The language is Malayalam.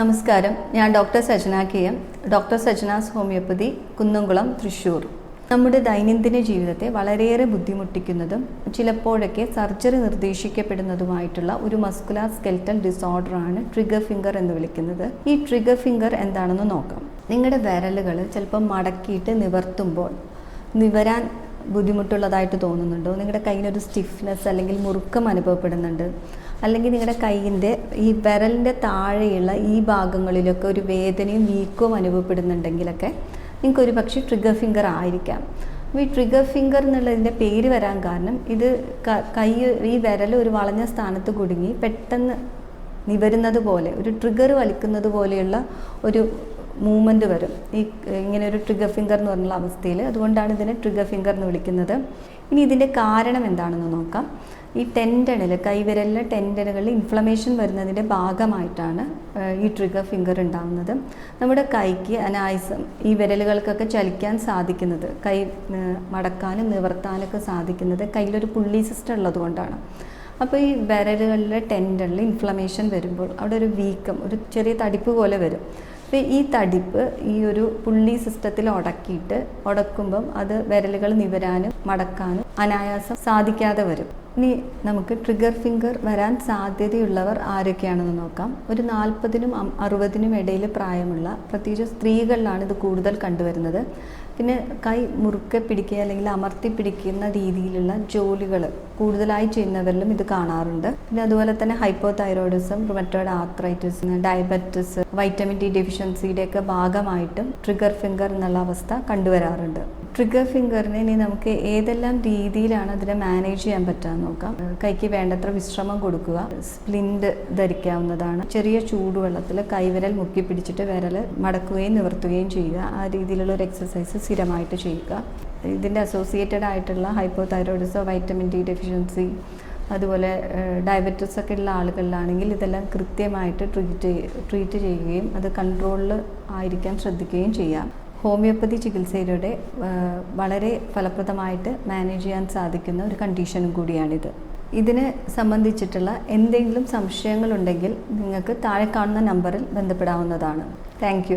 നമസ്കാരം. ഞാൻ doctor Sajana K M doctor Sajana's homoeopathy Kunnamkulam Thrissur. നമ്മുടെ ദൈനംദിന ജീവിതത്തെ വളരെയേറെ ബുദ്ധിമുട്ടിക്കുന്നതും ചിലപ്പോഴൊക്കെ സർജറി നിർദ്ദേശിക്കപ്പെടുന്നതുമായിട്ടുള്ള ഒരു മസ്കുലാർ സ്കെൽറ്റൽ ഡിസോർഡറാണ് ട്രിഗർ ഫിംഗർ എന്ന് വിളിക്കുന്നത്. ഈ ട്രിഗർ ഫിംഗർ എന്താണെന്ന് നോക്കാം. നിങ്ങളുടെ വിരലുകൾ ചിലപ്പോൾ മടക്കിയിട്ട് നിവർത്തുമ്പോൾ നിവരാൻ ബുദ്ധിമുട്ടുള്ളതായിട്ട് തോന്നുന്നുണ്ടോ? നിങ്ങളുടെ കയ്യിലൊരു സ്റ്റിഫ്നെസ് അല്ലെങ്കിൽ മുറുക്കം അനുഭവപ്പെടുന്നുണ്ട്. അല്ലെങ്കിൽ നിങ്ങളുടെ കൈയിന്റെ ഈ വിരലിന്റെ താഴെയുള്ള ഈ ഭാഗങ്ങളിലൊക്കെ ഒരു വേദനയും വീക്കവും അനുഭവപ്പെടുന്നുണ്ടെങ്കിലൊക്കെ നിങ്ങൾക്ക് ഒരു പക്ഷേ ട്രിഗർ ഫിംഗർ ആയിരിക്കാം. അപ്പോൾ ഈ ട്രിഗർ ഫിംഗർ എന്നുള്ളതിന്റെ പേര് വരാൻ കാരണം ഇത് കൈ ഈ വിരൽ ഒരു വളഞ്ഞ സ്ഥാനത്ത് കുടുങ്ങി പെട്ടെന്ന് നിവരുന്നത് പോലെ ഒരു ട്രിഗർ വലിക്കുന്നത് പോലെയുള്ള ഒരു മൂവ്മെന്റ് വരും. ഈ ഇങ്ങനെ ഒരു ട്രിഗർ ഫിംഗർ എന്ന് പറഞ്ഞുള്ള അവസ്ഥയിൽ. അതുകൊണ്ടാണ് ഇതിനെ ട്രിഗർ ഫിംഗർ എന്ന് വിളിക്കുന്നത്. ഇനി ഇതിന്റെ കാരണം എന്താണെന്ന് നോക്കാം. ഈ ടെൻഡണിൽ കൈവിരലിലെ ടെൻഡനുകളിൽ ഇൻഫ്ലമേഷൻ വരുന്നതിന്റെ ഭാഗമായിട്ടാണ് ഈ ട്രിഗർ ഫിംഗർ ഉണ്ടാകുന്നത് നമ്മുടെ കൈക്ക് അനായാസം ഈ വിരലുകൾക്കൊക്കെ ചലിക്കാൻ സാധിക്കുന്നത് കൈ മടക്കാനും നിവർത്താനൊക്കെ സാധിക്കുന്നത് കയ്യിലൊരു പുള്ളി സിസ്റ്റം ഉള്ളത് കൊണ്ടാണ്. അപ്പോൾ ഈ വിരലുകളിലെ ടെൻഡനിൽ ഇൻഫ്ലമേഷൻ വരുമ്പോൾ അവിടെ ഒരു വീക്കം ഒരു ചെറിയ തടിപ്പ് പോലെ വരും. അപ്പോൾ ഈ തടിപ്പ് ഈ ഒരു പുള്ളി സിസ്റ്റത്തിൽ ഉടക്കിയിട്ട് ഉടക്കുമ്പം അത് വിരലുകൾ നിവരാനും മടക്കാനും അനായാസം സാധിക്കാതെ വരും. ഇനി നമുക്ക് ട്രിഗർ ഫിംഗർ വരാൻ സാധ്യതയുള്ളവർ ആരൊക്കെയാണെന്ന് നോക്കാം. ഒരു നാൽപ്പതിനും അറുപതിനും ഇടയിൽ പ്രായമുള്ള പ്രത്യേകിച്ച് സ്ത്രീകളിലാണ് ഇത് കൂടുതൽ കണ്ടുവരുന്നത്. പിന്നെ കൈ മുറുക്കെ പിടിക്കുക അല്ലെങ്കിൽ അമർത്തി പിടിക്കുന്ന രീതിയിലുള്ള ജോലികൾ കൂടുതലായി ചെയ്യുന്നവരിലും ഇത് കാണാറുണ്ട്. പിന്നെ അതുപോലെ തന്നെ hypothyroidism rheumatoid arthritis diabetes vitamin D ഡെഫിഷ്യൻസിയുടെ ഒക്കെ ഭാഗമായിട്ടും ട്രിഗർ ഫിംഗർ എന്നുള്ള അവസ്ഥ കണ്ടുവരാറുണ്ട്. ട്രിഗർ ഫിംഗറിനെ ഇനി നമുക്ക് ഏതെല്ലാം രീതിയിലാണ് അതിനെ മാനേജ് ചെയ്യാൻ പറ്റുക നോക്കാം. കൈക്ക് വേണ്ടത്ര വിശ്രമം കൊടുക്കുക സ്പ്ലിൻഡ് ധരിക്കാവുന്നതാണ്. ചെറിയ ചൂടുവെള്ളത്തിൽ കൈവിരൽ മുക്കി പിടിച്ചിട്ട് വിരൽ മടക്കുകയും നിവർത്തുകയും ചെയ്യുക. ആ രീതിയിലുള്ള ഒരു എക്സസൈസ് സ്ഥിരമായിട്ട് ചെയ്യുക. ഇതിന്റെ അസോസിയേറ്റഡ് ആയിട്ടുള്ള ഹൈപ്പോ തൈറോയിഡിസോ വൈറ്റമിൻ ഡി ഡെഫിഷ്യൻസി അതുപോലെ ഡയബറ്റിസ് ഒക്കെ ഉള്ള ആളുകളിലാണെങ്കിൽ ഇതെല്ലാം കൃത്യമായിട്ട് ട്രീറ്റ് ട്രീറ്റ് ചെയ്യുകയും അത് കൺട്രോളിൽ ആയിരിക്കാൻ ശ്രദ്ധിക്കുകയും ചെയ്യാം. ഹോമിയോപ്പതി ചികിത്സയിലൂടെ വളരെ ഫലപ്രദമായിട്ട് മാനേജ് ചെയ്യാൻ സാധിക്കുന്ന ഒരു കണ്ടീഷനും കൂടിയാണിത്. ഇതിനെ സംബന്ധിച്ചിട്ടുള്ള എന്തെങ്കിലും സംശയങ്ങളുണ്ടെങ്കിൽ നിങ്ങൾക്ക് താഴെ കാണുന്ന നമ്പറിൽ ബന്ധപ്പെടാവുന്നതാണ്. താങ്ക്